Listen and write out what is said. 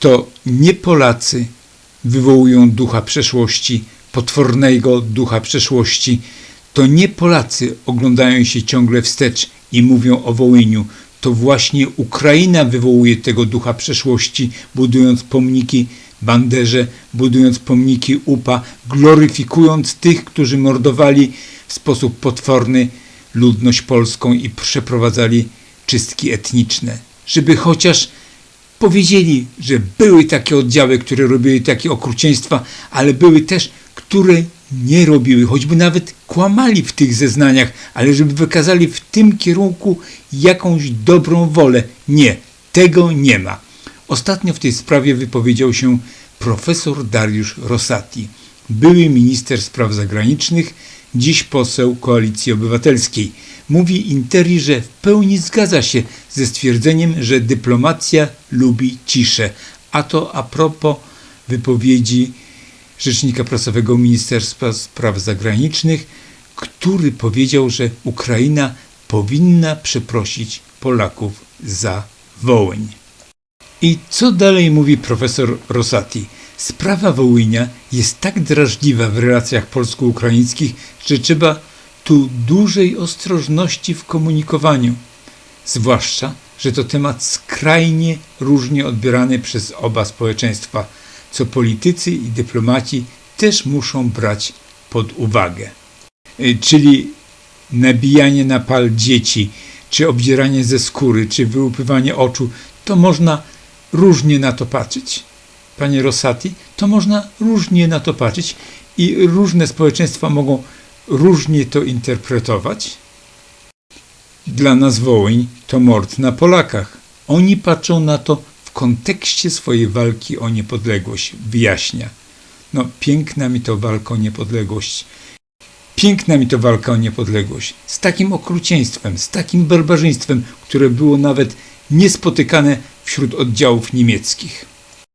To nie Polacy wywołują ducha przeszłości, potwornego ducha przeszłości. To nie Polacy oglądają się ciągle wstecz i mówią o Wołyniu. To właśnie Ukraina wywołuje tego ducha przeszłości, budując pomniki Banderze, budując pomniki UPA, gloryfikując tych, którzy mordowali w sposób potworny ludność polską i przeprowadzali czystki etniczne. Żeby chociaż powiedzieli, że były takie oddziały, które robiły takie okrucieństwa, ale były też, które nie robiły, choćby nawet kłamali w tych zeznaniach, ale żeby wykazali w tym kierunku jakąś dobrą wolę. Nie, tego nie ma. Ostatnio w tej sprawie wypowiedział się profesor Dariusz Rosati, były minister spraw zagranicznych, dziś poseł Koalicji Obywatelskiej. Mówi Interi, że w pełni zgadza się ze stwierdzeniem, że dyplomacja lubi ciszę. A to a propos wypowiedzi rzecznika prasowego Ministerstwa Spraw Zagranicznych, który powiedział, że Ukraina powinna przeprosić Polaków za Wołyń. I co dalej mówi profesor Rosati? Sprawa Wołynia jest tak drażliwa w relacjach polsko-ukraińskich, że trzeba tu dużej ostrożności w komunikowaniu. Zwłaszcza, że to temat skrajnie różnie odbierany przez oba społeczeństwa, co politycy i dyplomaci też muszą brać pod uwagę. Y, Czyli nabijanie na pal dzieci, czy obdzieranie ze skóry, czy wyłupywanie oczu, to można różnie na to patrzeć. Panie Rosati, to można różnie na to patrzeć i różne społeczeństwa mogą różnie to interpretować. Dla nas Wołyń to mord na Polakach. Oni patrzą na to w kontekście swojej walki o niepodległość, wyjaśnia. No, piękna mi to walka o niepodległość. Piękna mi to walka o niepodległość. Z takim okrucieństwem, z takim barbarzyństwem, które było nawet niespotykane wśród oddziałów niemieckich.